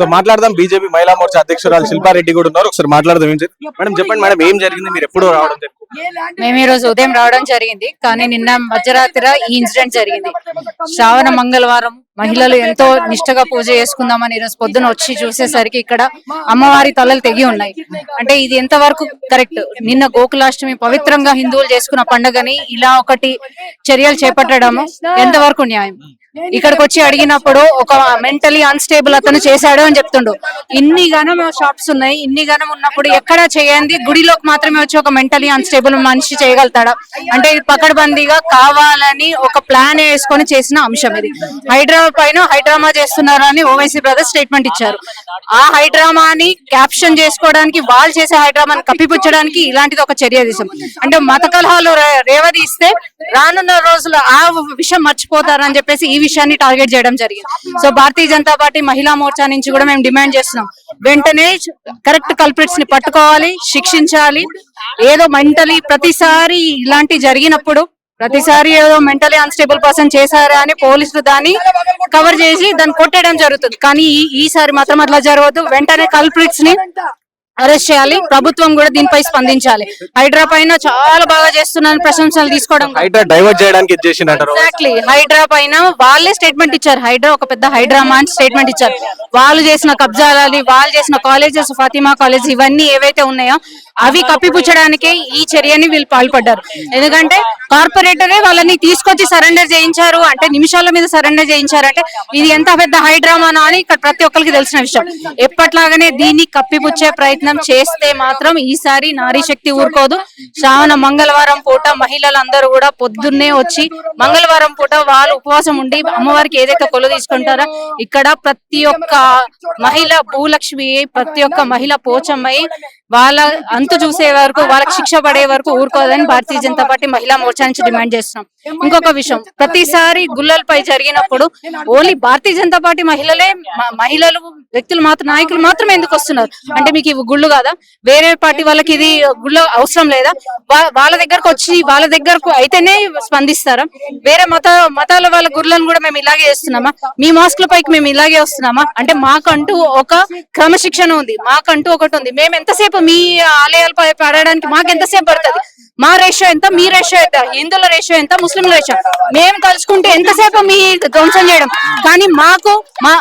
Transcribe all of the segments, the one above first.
So మాట్లాడదాం. BJP మహిళా మోర్చా అధ్యక్షురాలు శిల్పారెడ్డి కూడా ఉన్నారు. ఒకసారి మాట్లాడదాం. మేడం చెప్పండి మేడం ఏం జరిగింది? మీరు ఎప్పుడు రావడం మేము ఈ రోజు ఉదయం రావడం జరిగింది. కానీ నిన్న మధ్యరాత్రి ఈ ఇన్సిడెంట్ జరిగింది. శ్రావణ మంగళవారం మహిళలు ఎంతో నిష్టగా పూజ చేసుకుందామని ఈరోజు రోజు పొద్దున వచ్చి చూసేసరికి ఇక్కడ అమ్మవారి తలలు తెగి ఉన్నాయి. అంటే ఇది ఎంతవరకు కరెక్ట్? నిన్న గోకులాష్టమి పవిత్రంగా హిందువులు చేసుకున్న పండుగని ఇలా ఒకటి చర్యలు చేపట్టడము ఎంతవరకు న్యాయం? ఇక్కడికి వచ్చి అడిగినప్పుడు ఒక మెంటలీ అన్స్టేబుల్ అతను చేశాడు అని చెప్తుండు. ఇన్ని గనం షాప్స్ ఉన్నాయి ఇన్ని గనం ఉన్నప్పుడు ఎక్కడ చేయండి? గుడిలోకి మాత్రమే వచ్చి ఒక మెంటలీ అన్స్టేబుల్ మనిషి చేయగలుగుతాడా? అంటే ఇది పకడ్బందీగా కావాలని ఒక ప్లాన్ వేసుకొని చేసిన అంశం ఇది. హైదరాబాద్ పైన హైడ్రామా చేస్తున్నారని ఓవైసీ బ్రదర్స్ స్టేట్మెంట్ ఇచ్చారు. ఆ హైడ్రామాని క్యాప్షన్ చేసుకోవడానికి వాళ్ళు చేసే హైడ్రామాని కప్పిపుచ్చడానికి ఇలాంటిది ఒక చర్య తీసాం అంటే మత కలహాలు రేవదీస్తే రానున్న రోజులు ఆ విషయం మర్చిపోతారని చెప్పేసి ఈ విషయాన్ని టార్గెట్ చేయడం జరిగింది. సో భారతీయ జనతా పార్టీ మహిళా మోర్చా నుంచి కూడా మేము డిమాండ్ చేస్తున్నాం. వెంటనే కరెక్ట్ కల్ప్రిట్స్ని పట్టుకోవాలి శిక్షించాలి. ఏదో మెంటలీ ప్రతిసారి ఇలాంటి జరిగినప్పుడు ప్రతిసారి ఏదో మెంటలీ అన్స్టేబుల్ పర్సన్ చేశారా అని పోలీసులు దాన్ని కవర్ చేసి దాన్ని కొట్టేయడం జరుగుతుంది. కానీ ఈ- ఈసారి మాత్రం అట్లా జరగదు. వెంటనే కల్ప్రిట్స్ని అరెస్ట్ చేయాలి. ప్రభుత్వం కూడా దీనిపై స్పందించాలి. హైడ్రా పైన చాలా బాగా చేస్తున్నారని ప్రశంసలు తీసుకోవడం హైడ్రా డైవర్ట్ చేయడానికి ఎగ్జాక్ట్లీ హైడ్రా పైన వాళ్ళే స్టేట్మెంట్ ఇచ్చారు. హైడ్రా ఒక పెద్ద హైడ్రామా అని స్టేట్మెంట్ ఇచ్చారు. వాళ్ళు చేసిన కబ్జాలని వాళ్ళు చేసిన కాలేజెస్ ఫాతిమా కాలేజ్ ఇవన్నీ ఏవైతే ఉన్నాయో అవి కప్పిపుచ్చడానికే ఈ చర్యని వీళ్ళు పాల్పడ్డారు. ఎందుకంటే కార్పొరేటరే వాళ్ళని తీసుకొచ్చి సరెండర్ చేయించారు. అంటే నిమిషాల మీద సరెండర్ చేయించారు. అంటే ఇది ఎంత పెద్ద హైడ్రామానా అని ఇక్కడ ప్రతి ఒక్కరికి తెలిసిన విషయం. ఎప్పట్లాగానే దీన్ని కప్పిపుచ్చే ప్రయత్నం చేస్తే మాత్రం ఈసారి నారీ శక్తి ఊరుకోదు. శ్రావణ మంగళవారం పూట మహిళలందరూ కూడా పొద్దున్నే వచ్చి మంగళవారం పూట వాళ్ళు ఉపవాసం ఉండి అమ్మవారికి ఏదైతే కొలు తీసుకుంటారో ఇక్కడ ప్రతి ఒక్క మహిళ భూలక్ష్మి ప్రతి ఒక్క మహిళ పోచమ్మై వాళ్ళ అంతు చూసే వరకు వాళ్ళకి శిక్ష పడే వరకు ఊరుకోదని భారతీయ జనతా పార్టీ మహిళా మోర్చా నుంచి డిమాండ్ చేస్తున్నాం. ఇంకొక విషయం ప్రతిసారి గుల్లలపై జరిగినప్పుడు ఓన్లీ భారతీయ జనతా పార్టీ మహిళలే మహిళలు వ్యక్తులు మాత్రం నాయకులు మాత్రమే ఎందుకు వస్తున్నారు? అంటే మీకు గుళ్ళు కాదా? వేరే పార్టీ వాళ్ళకి ఇది గుళ్ళు అవసరం లేదా? వాళ్ళ దగ్గరకు వచ్చి వాళ్ళ దగ్గరకు అయితేనే స్పందిస్తారా? వేరే మత మతాల వాళ్ళ గుర్లను కూడా మేము ఇలాగే చేస్తున్నామా? మీ మాస్కుల పైకి మేము ఇలాగే వస్తున్నామా? అంటే మాకంటూ ఒక క్రమశిక్షణ ఉంది. మాకంటూ ఒకటి ఉంది. మేము ఎంతసేపు మీ ఆలయాలపై పడడానికి మాకు ఎంతసేపు పడుతుంది? మా రేషియో ఎంత? మీ రేషియో ఎంత? హిందువుల రేషియో ఎంత? ముస్లింల రేషియో మేము కలుసుకుంటే ఎంతసేపు మీ ధ్వంసం చేయడం? కానీ మాకు మా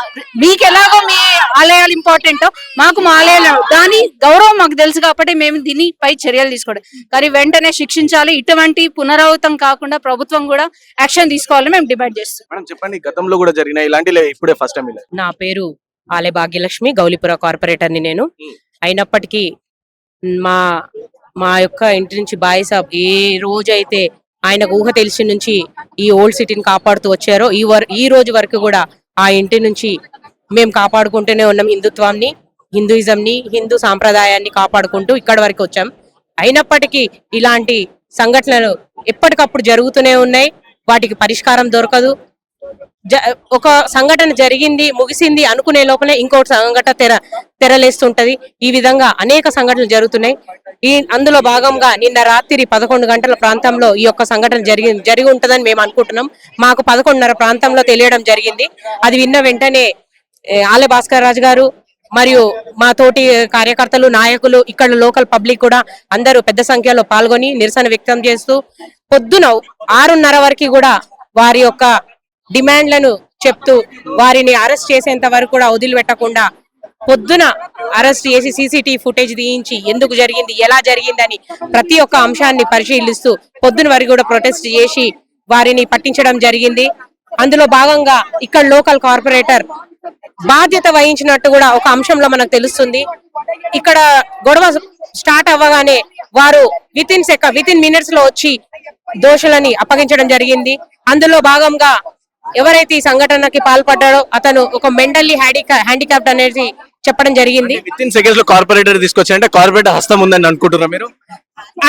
మీకు ఎలాగో మీ ఆలయాలు ఇంపార్టెంట్ మాకు మా ఆలయాలు దాని గౌరవం మాకు తెలుసు కాబట్టి మేము దీనిపై చర్యలు తీసుకోవడం. కానీ వెంటనే శిక్షించాలి. ఇటువంటి పునరావృతం కాకుండా ప్రభుత్వం కూడా యాక్షన్ తీసుకోవాలని మేము డిమాండ్ చేస్తాం మేడం చెప్పండి గతంలో కూడా జరిగినాయి. ఇలాంటి ఇప్పుడే ఫస్ట్ టైం ఇలా. నా పేరు ఆలే భాగ్యలక్ష్మి గౌలిపుర కార్పొరేటర్ని నేను. Hmm. అయినప్పటికీ మా మా యొక్క ఇంటి నుంచి బాయ్ సాబ్ ఏ రోజైతే ఆయనకు ఊహ తెలిసి నుంచి ఈ ఓల్డ్ సిటీని కాపాడుతూ వచ్చారో ఈ వర్ ఈ రోజు వరకు కూడా ఆ ఇంటి నుంచి మేము కాపాడుకుంటూనే ఉన్నాం హిందుత్వాన్ని హిందూయిజంని హిందూ సాంప్రదాయాన్ని కాపాడుకుంటూ ఇక్కడ వరకు వచ్చాం. అయినప్పటికీ ఇలాంటి సంఘటనలు ఎప్పటికప్పుడు జరుగుతూనే ఉన్నాయి. వాటికి పరిష్కారం దొరకదు. ఒక సంఘటన జరిగింది ముగిసింది అనుకునే లోపలే ఇంకోటి సంఘటన తెర తెరలేస్తుంటది. ఈ విధంగా అనేక సంఘటనలు జరుగుతున్నాయి. ఈ అందులో భాగంగా నిన్న రాత్రి పదకొండు గంటల ప్రాంతంలో ఈ యొక్క సంఘటన జరిగి జరిగి ఉంటుందని మేము అనుకుంటున్నాం. మాకు పదకొండున్నర ప్రాంతంలో తెలియడం జరిగింది. అది విన్న వెంటనే ఆలయ ఆలె భాస్కర్ రాజు గారు మరియు మా తోటి కార్యకర్తలు నాయకులు ఇక్కడ లోకల్ పబ్లిక్ కూడా అందరూ పెద్ద సంఖ్యలో పాల్గొని నిరసన వ్యక్తం చేస్తూ పొద్దున ఆరున్నర వరకు కూడా వారి యొక్క డిమాండ్లను చెప్తూ వారిని అరెస్ట్ చేసేంత వరకు కూడా వదిలిపెట్టకుండా పొద్దున అరెస్ట్ చేసి సీసీటీవీ ఫుటేజ్ తీయించి ఎందుకు జరిగింది ఎలా జరిగిందని ప్రతి ఒక్క అంశాన్ని పరిశీలిస్తూ పొద్దున వరకు కూడా ప్రొటెస్ట్ చేసి వారిని పట్టించడం జరిగింది. అందులో భాగంగా ఇక్కడ లోకల్ కార్పొరేటర్ బాధ్యత వహించినట్టు కూడా ఒక అంశంలో మనకు తెలుస్తుంది. ఇక్కడ గొడవ స్టార్ట్ అవ్వగానే వారు within sec within మినిట్స్లో వచ్చి దోషులని అప్పగించడం జరిగింది. అందులో భాగంగా ఎవరైతే ఈ సంఘటనకి పాల్పడ్డాడో అతను ఒక మెంటల్లీ హ్యాండికా హ్యాండిక్యాప్ట్ అనేది చెప్పడం జరిగింది. విత్ ఇన్ సెకండ్స్లో కార్పొరేటర్ కార్పొరేటర్ హస్తం ఉందని అనుకుంటున్నారా మీరు?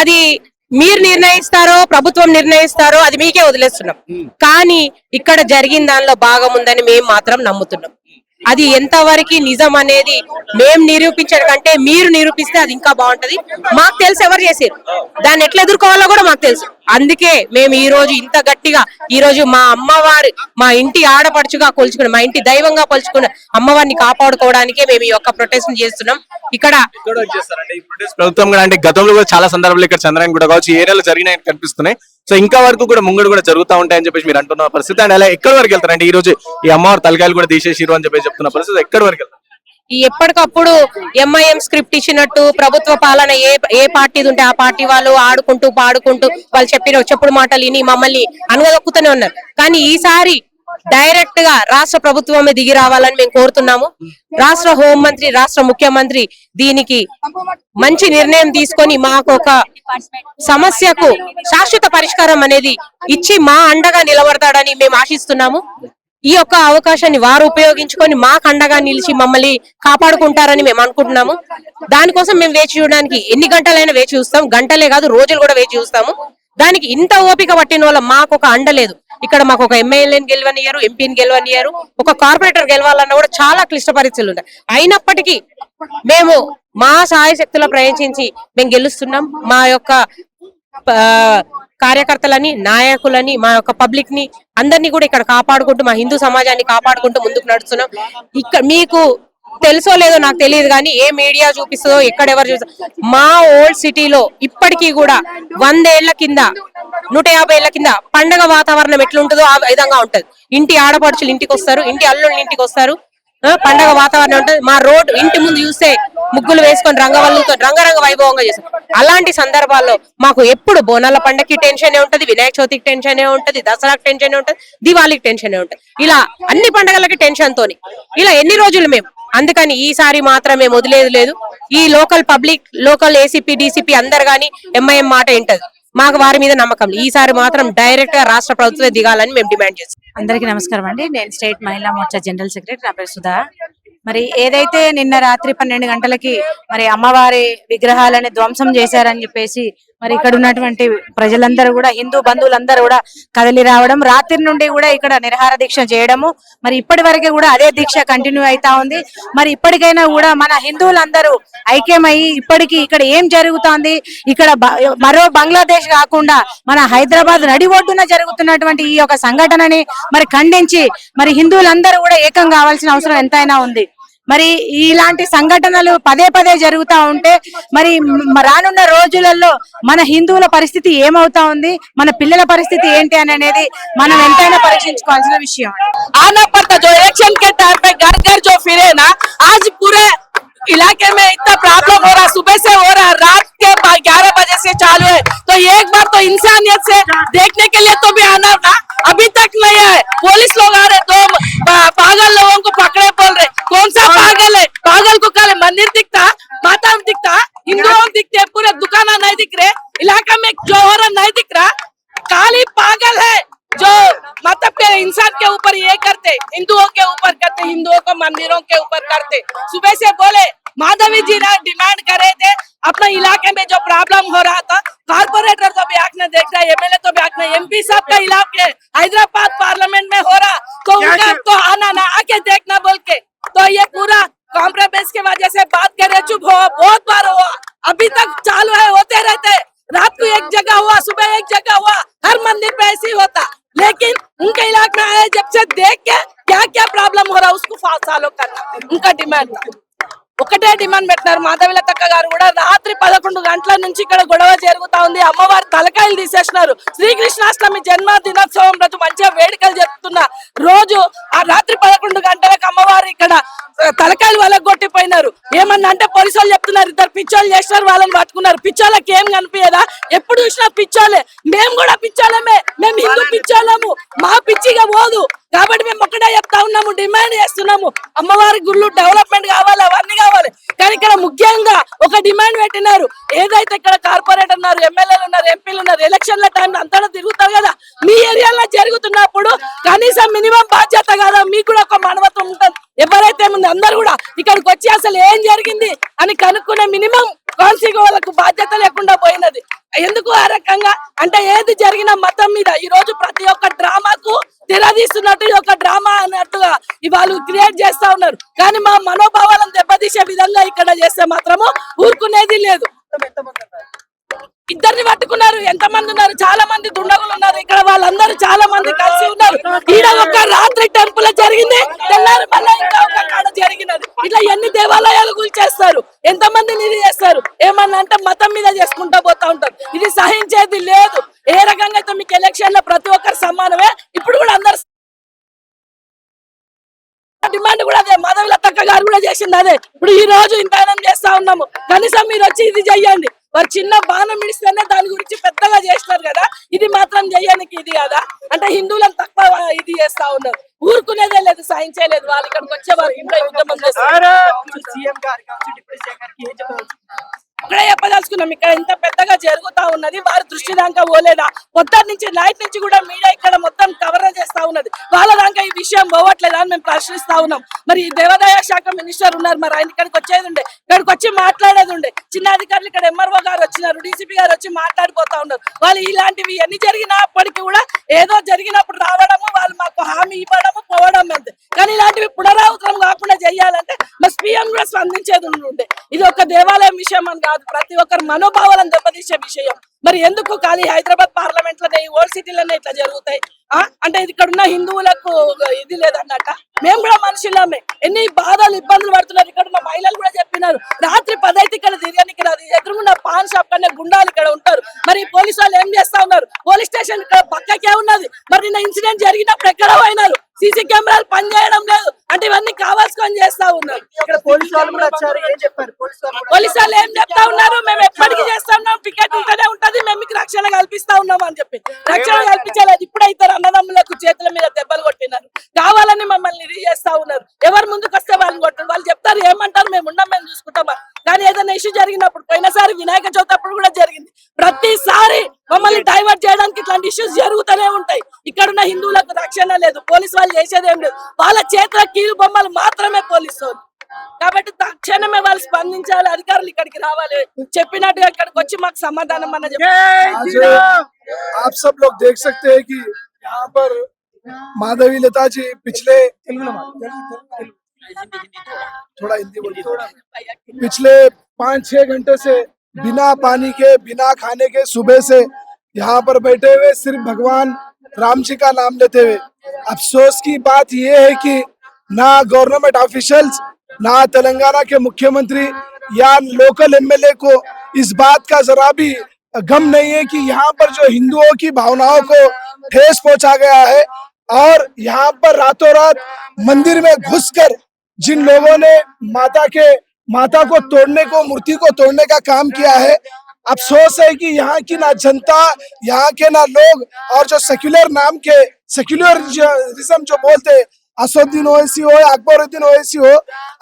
అది మీరు నిర్ణయిస్తారో ప్రభుత్వం నిర్ణయిస్తారో అది మీకే వదిలేస్తున్నాం. కానీ ఇక్కడ జరిగిన దానిలో భాగం ఉందని మేము మాత్రం నమ్ముతున్నాం. అది ఎంతవరకు నిజం అనేది మేము నిరూపించడం కంటే మీరు నిరూపిస్తే అది ఇంకా బాగుంటది. మాకు తెలుసు ఎవరు చేసారు దాన్ని ఎట్లా ఎదుర్కోవాలో కూడా మాకు తెలుసు. అందుకే మేము ఈ రోజు ఇంత గట్టిగా ఈ రోజు మా అమ్మవారి మా ఇంటి ఆడపడుచుగా కొలుచుకున్న మా ఇంటి దైవంగా కొలుచుకున్న అమ్మవారిని కాపాడుకోవడానికే మేము ఈ యొక్క ప్రొటెస్ట్ చేస్తున్నాం. ఇక్కడ ప్రభుత్వం కూడా అంటే గతంలో కూడా చాలా సందర్భాలు ఇక్కడ చంద్రయాన్ కూడా కావచ్చు ఏరియాలో జరిగినాయి కనిపిస్తున్నాయి. సో ఇంకా వరకు కూడా ముంగడు కూడా జరుగుతూ ఉంటాయని చెప్పేసి మీరు అంటున్న పరిస్థితి. అండ్ అలా ఎక్కడి వరకు వెళ్తారండి? ఈ రోజు ఈ అమ్మవారి తలకాయలు కూడా తీసేసిరు అని చెప్పేసి చెప్తున్న పరిస్థితి ఎక్కడి వరకు వెళ్తారు? ఎప్పటికప్పుడు ఎంఐఎం స్క్రిప్ట్ ఇచ్చినట్టు ప్రభుత్వ పాలన ఏ ఏ పార్టీది ఉంటే ఆ పార్టీ వాళ్ళు ఆడుకుంటూ పాడుకుంటూ వాళ్ళు చెప్పిన చెప్పుడు మాటలు విని మమ్మల్ని అనగదొక్కుతూనే ఉన్నారు. కానీ ఈసారి డైరెక్ట్గా రాష్ట్ర ప్రభుత్వమే దిగి రావాలని మేము కోరుతున్నాము. రాష్ట్ర హోంమంత్రి రాష్ట్ర ముఖ్యమంత్రి దీనికి మంచి నిర్ణయం తీసుకొని మాకు ఒక సమస్యకు శాశ్వత పరిష్కారం అనేది ఇచ్చి మా అండగా నిలబడతాడని మేము ఆశిస్తున్నాము. ఈ యొక్క అవకాశాన్ని వారు ఉపయోగించుకొని మాకు అండగా నిలిచి మమ్మల్ని కాపాడుకుంటారని మేము అనుకుంటున్నాము. దానికోసం మేము వేచి చూడడానికి ఎన్ని గంటలైనా వేచి చూస్తాం. గంటలే కాదు రోజులు కూడా వేచి చూస్తాము. దానికి ఇంత ఓపిక పట్టిన వాళ్ళ మాకు ఒక అండ లేదు. ఇక్కడ మాకు ఒక ఎమ్మెల్యేని గెలవనియరు ఎంపీని గెలవనియరు ఒక కార్పొరేటర్ గెలవాలన్నా కూడా చాలా క్లిష్ట పరిస్థితులు ఉన్నాయి. అయినప్పటికీ మేము మా సహాయ శక్తిలో ప్రయత్నించి మేము గెలుస్తున్నాం. మా యొక్క కార్యకర్తలని నాయకులని మా యొక్క పబ్లిక్ని అందరినీ కూడా ఇక్కడ కాపాడుకుంటూ మా హిందూ సమాజాన్ని కాపాడుకుంటూ ముందుకు నడుస్తున్నాం. ఇక్కడ మీకు తెలుసో లేదో నాకు తెలియదు కానీ ఏ మీడియా చూపిస్తుందో ఎక్కడెవరు చూస్తా మా ఓల్డ్ సిటీలో ఇప్పటికీ కూడా వందేళ్ళ కింద నూట యాభై ఏళ్ళ కింద పండగ వాతావరణం ఎట్లుంటుందో ఆ విధంగా ఉంటది. ఇంటి ఆడపడుచులు ఇంటికి వస్తారు ఇంటి అల్లుళ్ళు ఇంటికి వస్తారు పండగ వాతావరణం ఉంటుంది. మా రోడ్ ఇంటి ముందు చూస్తే ముగ్గులు వేసుకొని రంగవల్లుతో రంగరంగ వైభవంగా చేసాం అలాంటి సందర్భాల్లో మాకు ఎప్పుడు బోనాల పండగకి టెన్షన్ ఉంటది వినాయక చవితికి టెన్షన్ ఉంటది దసరాకి టెన్షన్ ఉంటది దివాళీకి టెన్షన్ ఉంటది. ఇలా అన్ని పండగలకి టెన్షన్ తోని ఇలా ఎన్ని రోజులు మేము అందుకని ఈసారి మాత్రం మేము వదిలేదు లేదు. ఈ local public local ACP DCP అందరు గాని ఎంఐఎం మాట ఏంటది మాకు వారి మీద నమ్మకం ఈసారి మాత్రం డైరెక్ట్గా రాష్ట్ర ప్రభుత్వం దిగాలని మేము డిమాండ్ చేస్తాం అందరికీ నమస్కారం అండి. నేను స్టేట్ మహిళా మోర్చా జనరల్ సెక్రటరీ నా పేరు సుధా. మరి ఏదైతే నిన్న రాత్రి పన్నెండు గంటలకి మరి అమ్మవారి విగ్రహాలని ధ్వంసం చేశారని చెప్పేసి మరి ఇక్కడ ఉన్నటువంటి ప్రజలందరూ కూడా హిందూ బంధువులందరూ కూడా కదలి రావడం రాత్రి నుండి కూడా ఇక్కడ నిరహార దీక్ష చేయడము మరి ఇప్పటి వరకు కూడా అదే దీక్ష కంటిన్యూ అవుతా ఉంది. మరి ఇప్పటికైనా కూడా మన హిందువులందరూ ఐక్యమయ్యి ఇప్పటికీ ఇక్కడ ఏం జరుగుతోంది ఇక్కడ మరో బంగ్లాదేశ్ కాకుండా మన హైదరాబాద్ నడి ఒడ్డున జరుగుతున్నటువంటి ఈ యొక్క సంఘటనని మరి ఖండించి మరి హిందువులందరూ కూడా ఏకం కావాల్సిన అవసరం ఎంతైనా ఉంది. మరి ఇలాంటి సంఘటనలు పదే పదే జరుగుతా ఉంటే మరి మ- రానున్న రోజులలో మన హిందువుల పరిస్థితి ఏమవుతా ఉంది మన పిల్లల పరిస్థితి ఏంటి అని అనేది మనం ఎంతైనా పరీక్షించుకోవాల్సిన విషయం आना पड़ता जो इलेक्शन के टाइम पे घर घर जो फिरे ना आज पूरे इलाके में इतना प्रॉब्लम हो रहा सुबह से हो रहा रात के ग्यारह बजे से चालू है तो एक बार तो इंसानियत से देखने के लिए तो भी आना था अभी तक नहीं है पुलिस लोग आ रहे दो एमपी साहब का इलाके हैदराबाद पार्लियामेंट में हो रहा। तो उनका तो आना ना आके देखना बोल के। तो ये पूरा कॉम्प्रोमाइज की वजह से बात करे चुप हो बहुत बार हुआ। अभी तक चालू है होते रहते। रात को एक जगह हुआ सुबह एक जगह हुआ हर मंदिर पे ऐसे ही होता। लेकिन उनके इलाके में आए जब से देख के क्या क्या प्रॉब्लम हो रहा उसको फॉलो करना उनका डिमांड था। ఒకటే డిమాండ్ పెట్టినారు మాధవిలతక్క గారు కూడా. రాత్రి పదకొండు గంటల నుంచి ఇక్కడ గొడవ జరుగుతా ఉంది. అమ్మవారి తలకాయలు తీసేసినారు. శ్రీకృష్ణాష్టమి జన్మ దినోత్సవం రోజు మంచిగా వేడుకలు జరుపుతున్న రోజు ఆ రాత్రి పదకొండు గంటలకు అమ్మవారు ఇక్కడ తలకాయలు వాళ్ళకి కొట్టిపోయినారు ఏమన్నా అంటే పోలీసు వాళ్ళు చెప్తున్నారు ఇద్దరు పిచ్చోళ్ళు చేసినారు వాళ్ళని పట్టుకున్నారు. పిచ్చోళ్ళకి ఏం కనిపించదా? ఎప్పుడు చూసినా పిచ్చోళ్ళే. మేము కూడా పిచ్చోళ్ళమే. మేము హిందూ పిచ్చోళ్ళము. మా పిచ్చిగా పోదు. కాబట్టి మేము ఒక్కటే చెప్తా ఉన్నాము డిమాండ్ చేస్తున్నాము. అమ్మవారి గుళ్ళు డెవలప్మెంట్ కావాలి అవన్నీ కావాలి. కానీ ఇక్కడ ముఖ్యంగా ఒక డిమాండ్ పెట్టినారు. ఏదైతే ఇక్కడ కార్పొరేటర్ ఉన్నారు ఎమ్మెల్యేలు ఉన్నారు ఎంపీలు ఉన్నారు ఎలక్షన్ల టైం అంతా తిరుగుతారు కదా. మీ ఏరియాలో జరుగుతున్నప్పుడు కనీసం మినిమం బాధ్యత కదా? మీకు కూడా ఒక మానవత్వం ఉంటుంది. ఎవరైతే ముందు అందరు కూడా ఇక్కడికి వచ్చి అసలు ఏం జరిగింది అని కనుక్కునే మినిమం కాన్సిగ్ వాళ్ళకు బాధ్యత లేకుండా పోయినది. ఎందుకు ఆ రకంగా? అంటే ఏది జరిగిన మతం మీద ఈ రోజు ప్రతి ఒక్క డ్రామాకు తెరదీస్తున్నట్టు ఇది ఒక డ్రామా అన్నట్టుగా ఇవాళ క్రియేట్ చేస్తా ఉన్నారు. కానీ మా మనోభావాలను దెబ్బతీసే విధంగా ఇక్కడ చేస్తే మాత్రము ఊరుకునేది లేదు. ఇద్దరిని పట్టుకున్నారు. ఎంత మంది ఉన్నారు? చాలా మంది దుండగులు ఉన్నారు. ఇక్కడ వాళ్ళందరూ చాలా మంది కలిసి ఉన్నారు. ఈడ ఒక రాత్రి టెంపుల్ జరిగింది. తెల్లారి మళ్ళీ ఇంకా ఒక కాడ జరిగినది. ఇట్లా ఎన్ని దేవాలయాలు కూల్చేస్తారు? ఎంత మందిని ఇది చేస్తారు? ఏమన్నా అంటే మతం మీద చేసుకుంటా పోతా ఉంటారు. ఇది సహించేది లేదు. ఏ రకంగా అయితే మీకు ఎలక్షన్లో ప్రతి ఒక్కరు సమానమే ఇప్పుడు కూడా అందరు డిమాండ్ కూడా అదే. మాధవి లతక్క గారు కూడా చేసింది అదే. ఇప్పుడు ఈ రోజు ఇంతనం చేస్తా ఉన్నాము. కనీసం మీరు వచ్చి ఇది చెయ్యండి. వారు చిన్న బాణం ఇడిస్తేనే దాని గురించి పెద్దగా చేస్తారు కదా? ఇది మాత్రం చేయడానికి ఇది కదా? అంటే హిందువులను తక్కువ ఇది చేస్తా ఉన్నారు. ఊరుకునేదే లేదు సహించేలేదు వాళ్ళు ఇక్కడికి వచ్చే వారు ఇంట్లో ఉద్యమం చేస్తారు అక్కడే చెప్పదలుచుకున్నాం ఇక్కడ ఇంత పెద్దగా జరుగుతా ఉన్నది వారి దృష్టి దాకా పోలేదా? మొత్తం నుంచి నైట్ నుంచి కూడా మీడియా ఇక్కడ మొత్తం కవర్ చేస్తా ఉన్నది. వాళ్ళ దాకా ఈ విషయం పోవట్లేదా అని మేము ప్రశ్నిస్తా ఉన్నాం. మరి ఈ దేవాదాయ శాఖ మినిస్టర్ ఉన్నారు మరి ఆయన ఇక్కడికి వచ్చేది ఉండే ఇక్కడికి వచ్చి మాట్లాడేది ఉండే. చిన్న అధికారులు ఇక్కడ ఎంఆర్ఓ గారు వచ్చినారు డీసీపీ గారు వచ్చి మాట్లాడిపోతా ఉన్నారు. వాళ్ళు ఇలాంటివి ఎన్ని జరిగినప్పటికీ కూడా ఏదో జరిగినప్పుడు రావడము వాళ్ళు మాకు హామీ ఇవ్వడము పోవడం అంతే. కానీ ఇలాంటివి పునరావృతం కాకుండా చేయాలంటే మా స్పీఎం కూడా స్పందించేది ఉండే. ఇది ఒక దేవాలయం విషయం అని కాదు. ప్రతి ఒక్కరి మనోభావాలను దెబ్బతీసే విషయం. మరి ఎందుకు ఖాళీ హైదరాబాద్ పార్లమెంట్లోనే ఈ ఓల్డ్ సిటీలోనే ఇట్లా జరుగుతాయి? ఆ? అంటే ఇది ఇక్కడ ఉన్న హిందువులకు ఇది లేదన్నట్ట? మేము కూడా మనుషులమే. ఎన్ని బాధలు ఇబ్బందులు పడుతున్నారు. ఇక్కడ ఉన్న మహిళలు కూడా చెప్పినారు. రాత్రి పదైతే ఇక్కడ తిరగనికి రాదు. ఎదురున్న పాన్ షాప్ కన్నా గుండాలు ఇక్కడ ఉంటారు. మరి పోలీసు వాళ్ళు ఏం చేస్తా ఉన్నారు? పోలీస్ స్టేషన్ ఇక్కడ పక్కకే ఉన్నది. మరి నిన్న ఇన్సిడెంట్ జరిగినప్పుడు ఎక్కడ పోయినారు? సీసీ కెమెరాలు పనిచేయడం లేదు. అంటే ఇవన్నీ కావాల్సుకొని చేస్తా ఉన్నారు. ఇక్కడ పోలీసు వాళ్ళు కూడా వచ్చారు ఏం చెప్పారు? పోలీసు వాళ్ళు కూడా పోలీసు వాళ్ళు ఏం చెప్తా ఉన్నారు? మేము ఎప్పటికీ చేస్తా ఉన్నాం పికెట్ ఉంటేనే ఉంటది మేము మీకు రక్షణ కల్పిస్తా ఉన్నాం అని చెప్పి. రక్షణ కల్పించలేదు ఇప్పుడైతే అన్నదమ్ములకు చేతుల మీద దెబ్బలు కొట్టినారు. కావాలని మమ్మల్ని ఇది చేస్తా ఉన్నారు. ఎవరు ముందుకు వస్తే వాళ్ళని కొట్టారు. వాళ్ళు చెప్తారు ఏమంటారు మేము ఉన్నాం మేము చూసుకుంటామా? కానీ ఏదైనా ఇష్యూ జరిగినప్పుడు పోయినసారి వినాయక చవితి అప్పుడు కూడా జరిగింది. ప్రతిసారి మమ్మల్ని డైవర్ట్ చేయడానికి ఇట్లాంటి ఇష్యూస్ జరుగుతూనే ఉంటాయి. ఇక్కడ ఉన్న హిందువులకు రక్షణ లేదు పోలీసు వాళ్ళు చేసేది ఏం లేదు. వాళ్ళ చేతుల కీలు బొమ్మలు మాత్రమే పోలీసు వాళ్ళు కాబట్టి తక్షణమే వాళ్ళు స్పందించాలి అధికారులు ఇక్కడికి రావాలి చెప్పినట్టుగా ఇక్కడికి వచ్చి మాకు సమాధానం అన్న చెప్పాలి आज आप सब लोग देख सकते हैं कि यहाँ पर माधवी लता जी पिछले थोड़ा हिंदी बोलिए पिछले पाँच छह घंटे से बिना पानी के बिना खाने के सुबह से यहाँ पर बैठे हुए सिर्फ भगवान राम जी का नाम लेते हुए अफसोस की बात यह है कि ना गवर्नमेंट ऑफिशियल्स, ना तेलंगाना के मुख्यमंत्री या लोकल एमएलए को। इस बात का जरा भी गम नहीं है कि यहाँ पर जो हिंदुओं की भावनाओं को ठेस पहुँचा गया है और यहाँ पर रातों रात मंदिर में घुसकर जिन लोगों ने माता के, माता को तोड़ने को, मूर्ति को तोड़ने का काम किया है, अफसोस है कि यहाँ की ना जनता, यहाँ के ना लोग और जो सेक्युलर नाम के सेक्युलरिज्म जो बोलते असुद्दीन ओवैसी हो या अकबरुद्दीन ओवैसी हो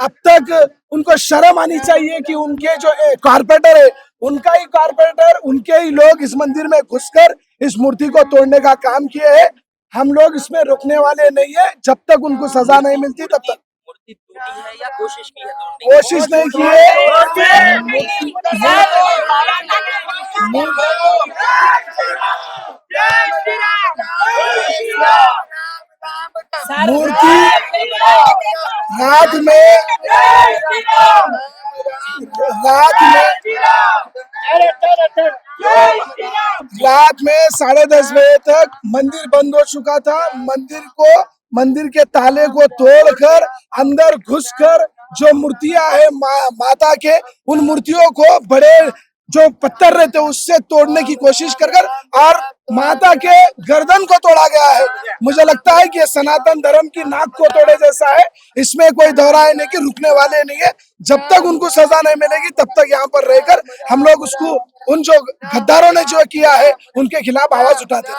अब तक उनको शर्म आनी चाहिए कि उनके जो कारपोरेटर है उनका ही कारपोरेटर उनके ही लोग इस मंदिर में घुसकर इस मूर्ति को तोड़ने का काम किए हैं। हम लोग इसमें रुकने वाले नहीं है जब तक उनको सजा नहीं मिलती तब तक। मूर्ति टूटी है या कोशिश की है? कोशिश नहीं की है। मूर्ति रात में रात में रात में साढ़े दस बजे तक मंदिर बंद हो चुका था। मंदिर को मंदिर के ताले को तोड़कर अंदर घुसकर जो मूर्तियाँ है मा, माता के उन मूर्तियों को बड़े जो पत्थर रहते उससे तोड़ने की कोशिश कर कर और माता के गर्दन को तोड़ा गया है। मुझे लगता है कि ये सनातन धर्म की नाक को तोड़े जैसा है। इसमें कोई दोहराए नहीं कि रुकने वाले नहीं है। जब तक उनको सजा नहीं मिलेगी, तब तक यहाँ पर रहकर हम लोग उसको, उन जो गद्दारों ने जो किया है, उनके खिलाफ आवाज़ उठाते